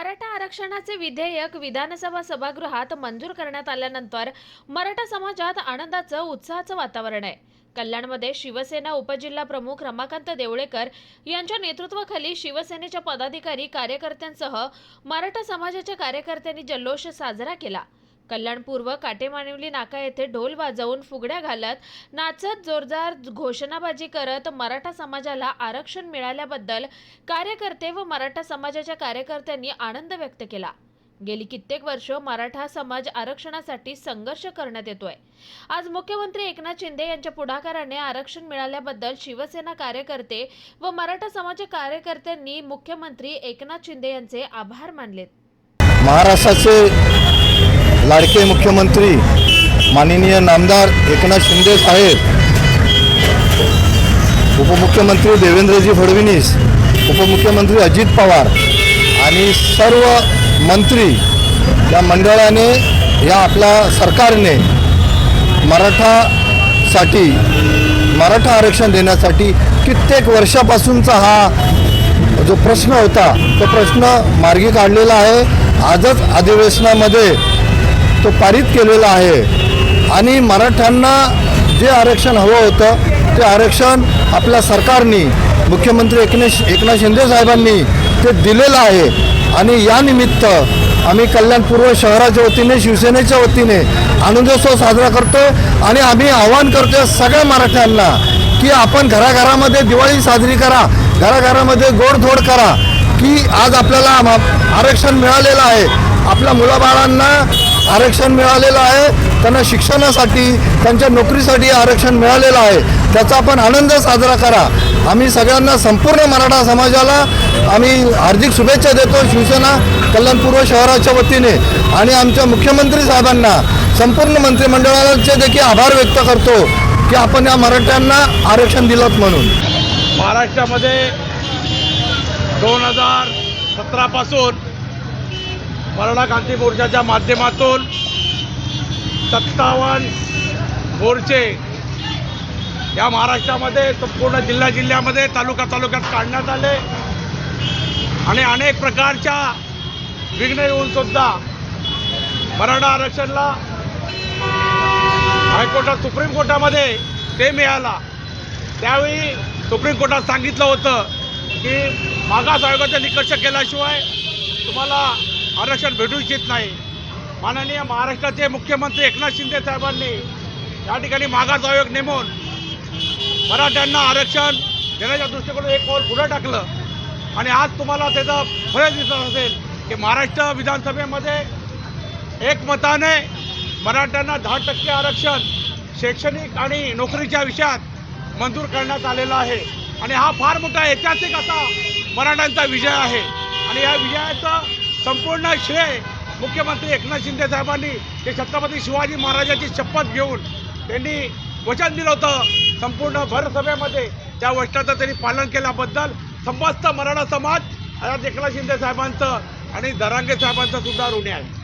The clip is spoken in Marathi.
मराठा आरक्षणाचे विधेयक विधानसभा सभागृहात मंजूर करण्यात आल्यानंतर मराठा समाजात आनंदाचं उत्साहाचं वातावरण आहे. कल्याणमध्ये शिवसेना उपजिल्हा प्रमुख रमाकांत देवळेकर यांच्या नेतृत्वाखाली शिवसेनेच्या पदाधिकारी कार्यकर्त्यांसह मराठा समाजाच्या कार्यकर्त्यांनी जल्लोष साजरा केला. कल्याणपूर्व काटेमानिवली नाका येथे ढोल वाजवून फुगड्या घालत नाचत जोरदार घोषणाबाजी करत मराठा समाजाला आरक्षण मिळाल्याबद्दल कार्यकर्ते व मराठा समाजाच्या कार्यकर्त्यांनी आनंद व्यक्त केला. गेली कित्येक वर्ष मराठा समाज आरक्षणासाठी संघर्ष करण्यात येतोय. आज मुख्यमंत्री एकनाथ शिंदे यांच्या पुढाकाराने आरक्षण मिळाल्याबद्दल शिवसेना कार्यकर्ते व मराठा समाज कार्यकर्त्यांनी मुख्यमंत्री एकनाथ शिंदे यांचे आभार मानलेत. महाराष्ट्राचे लाडके मुख्यमंत्री माननीय नामदार एकनाथ शिंदे साहेब उपमुख्यमंत्री देवेंद्रजी फडणवीस उपमुख्यमंत्री अजित पवार आणि सर्व मंत्री या मंडळाने या आपल्या सरकारने मराठासाठी मराठा आरक्षण देण्यासाठी कित्येक वर्षापासूनचा हा जो प्रश्न होता तो प्रश्न मार्गी काढलेला आहे. आजच अधिवेशनामध्ये तो पारित केलेला आहे. आणि मराठ्यांना जे आरक्षण हवं होतं ते आरक्षण आपल्या सरकारने मुख्यमंत्री एकनाथ एकनाथ शिंदे साहेबांनी ते दिलेलं आहे. आणि यानिमित्त आम्ही कल्याणपूर्व शहराच्या वतीने शिवसेनेच्या वतीने आनंदोत्सव साजरा करतो आणि आम्ही आवाहन करतो सगळ्या मराठ्यांना की आपण घराघरामध्ये दिवाळी साजरी करा घराघरामध्ये गोडधोड करा की आज आपल्याला आरक्षण मिळालेलं आहे. आपल्या मुलाबाळांना आरक्षण मिळालेलं आहे. त्यांना शिक्षणासाठी त्यांच्या नोकरीसाठी आरक्षण मिळालेलं आहे. त्याचा आपण आनंद साजरा करा. आम्ही सगळ्यांना संपूर्ण मराठा समाजाला आम्ही हार्दिक शुभेच्छा देतो शिवसेना कल्याणपूर्व शहराच्या वतीने. आणि आमच्या मुख्यमंत्री साहेबांना संपूर्ण मंत्रिमंडळाचे देखील आभार व्यक्त करतो की आपण या मराठ्यांना आरक्षण दिलं म्हणून. महाराष्ट्रामध्ये दोन हजार सतरापासून मराठा क्रांती मोर्चाच्या माध्यमातून सत्तावन्न मोर्चे या महाराष्ट्रामध्ये संपूर्ण जिल्ह्या जिल्ह्यामध्ये तालुका तालुक्यात काढण्यात आले. आणि अनेक प्रकारच्या विघ्न येऊन सुद्धा मराठा आरक्षणला हायकोर्टात सुप्रीम कोर्टामध्ये ते मिळाला. त्यावेळी सुप्रीम कोर्टात सांगितलं होतं की मागास आयोगाचा निकष केल्याशिवाय तुम्हाला आरक्षण भेटू इच्छित नाही. माननीय महाराष्ट्राचे मुख्यमंत्री एकनाथ शिंदे साहेबांनी या ठिकाणी मागास आयोग नेमून मराठ्यांना आरक्षण देण्याच्या दृष्टिकोनातून एक पाऊल पुढे टाकलं. आणि आज तुम्हाला त्याचं फळ दिसत असेल की महाराष्ट्र विधानसभेमध्ये एकमताने मराठ्यांना दहा टक्के आरक्षण शैक्षणिक आणि नोकरीच्या विषयात मंजूर करण्यात आलेला आहे. आणि हा फार मोठा ऐतिहासिक असा मराठ्यांचा विजय आहे. आणि या विजयाचं संपूर्ण श्रेय मुख्यमंत्री एकनाथ शिंदे साहेबांनी ते छत्रपती शिवाजी महाराजांची शपथ घेऊन त्यांनी वचन दिलं होतं. संपूर्ण भरसभेमध्ये त्या वचनाचं त्यांनी पालन केल्याबद्दल समस्त मराठा समाज आज एकनाथ शिंदे साहेबांचं आणि दरांगे साहेबांचं सुद्धा ऋणी आहे.